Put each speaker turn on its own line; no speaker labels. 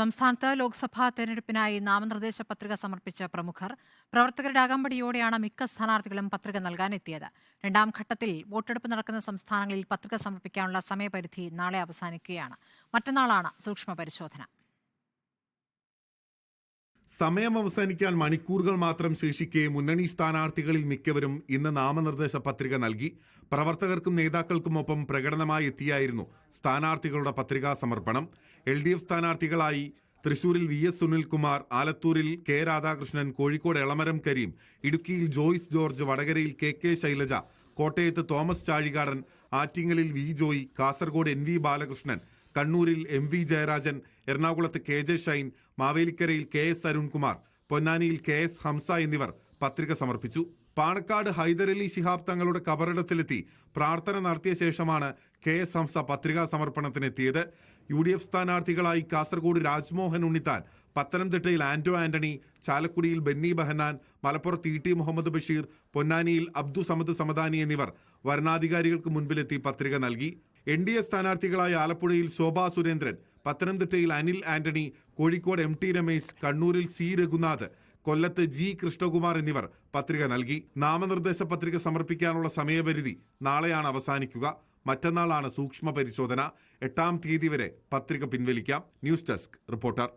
സംസ്ഥാനത്ത് ലോക്സഭാ തെരഞ്ഞെടുപ്പിനായി നാമനിർദ്ദേശ പത്രിക സമർപ്പിച്ച പ്രമുഖർ പ്രവർത്തകരുടെ അകമ്പടിയോടെയാണ് മിക്ക സ്ഥാനാർത്ഥികളും പത്രിക നൽകാനെത്തിയത് രണ്ടാം ഘട്ടത്തിൽ വോട്ടെടുപ്പ് നടക്കുന്ന സംസ്ഥാനങ്ങളിൽ പത്രിക സമർപ്പിക്കാനുള്ള സമയപരിധി നാളെ അവസാനിക്കുകയാണ്. മറ്റന്നാളാണ് സൂക്ഷ്മ പരിശോധന.
സമയം അവസാനിക്കാൻ മണിക്കൂറുകൾ മാത്രം ശേഷിക്കെ മുന്നണി സ്ഥാനാർത്ഥികളിൽ മിക്കവരും ഇന്ന് നാമനിർദ്ദേശ പത്രിക നൽകി പ്രവർത്തകർക്കും നേതാക്കൾക്കുമൊപ്പം പ്രകടനമായി എത്തിയായിരുന്നു സ്ഥാനാർത്ഥികളുടെ പത്രികാ സമർപ്പണം. എൽ ഡി എഫ് സ്ഥാനാർത്ഥികളായി തൃശൂരിൽ വി എസ് സുനിൽകുമാർ ആലത്തൂരിൽ കെ രാധാകൃഷ്ണൻ കോഴിക്കോട് എളമരം കരീം ഇടുക്കിയിൽ ജോയ്സ് ജോർജ് വടകരയിൽ കെ കെ ശൈലജ കോട്ടയത്ത് തോമസ് ചാഴികാടൻ ആറ്റിങ്ങലിൽ V Joy Kasaragod N V Balakrishnan കണ്ണൂരിൽ എം വി ജയരാജൻ എറണാകുളത്ത് കെ ജെ ഷൈൻ മാവേലിക്കരയിൽ കെ എസ് അരുൺകുമാർ പൊന്നാനിയിൽ കെ എസ് ഹംസ എന്നിവർ പത്രിക സമർപ്പിച്ചു. പാണക്കാട് ഹൈദരലി ശിഹാബ് തങ്ങളുടെ കബറിടത്തിലെത്തി പ്രാർത്ഥന നടത്തിയ ശേഷമാണ് കെ എസ് ഹംസ പത്രികാ സമർപ്പണത്തിനെത്തിയത്. യു ഡി എഫ് സ്ഥാനാർത്ഥികളായി കാസർഗോഡ് രാജ്മോഹൻ ഉണ്ണിത്താൻ പത്തനംതിട്ടയിൽ ആന്റോ ആന്റണി ചാലക്കുടിയിൽ ബെന്നി ബഹന്നാൻ മലപ്പുറത്ത് ഇ ടി മുഹമ്മദ് ബഷീർ പൊന്നാനിയിൽ അബ്ദു സമദ് സമദാനി എന്നിവർ വരണാധികാരികൾക്ക് മുൻപിലെത്തി പത്രിക നൽകി. എൻ ഡി എ സ്ഥാനാർത്ഥികളായ ആലപ്പുഴയിൽ ശോഭാ സുരേന്ദ്രൻ പത്തനംതിട്ടയിൽ Anil Antony Kozhikode M T Ramesh കണ്ണൂരിൽ സി രഘുനാഥ് കൊല്ലത്ത് ജി കൃഷ്ണകുമാർ എന്നിവർ പത്രിക നൽകി. നാമനിർദ്ദേശ പത്രിക സമർപ്പിക്കാനുള്ള സമയപരിധി നാളെയാണ് അവസാനിക്കുക. മറ്റന്നാളാണ് സൂക്ഷ്മ പരിശോധന എട്ടാം തീയതി വരെ പത്രിക പിൻവലിക്കാം. News desk reporter.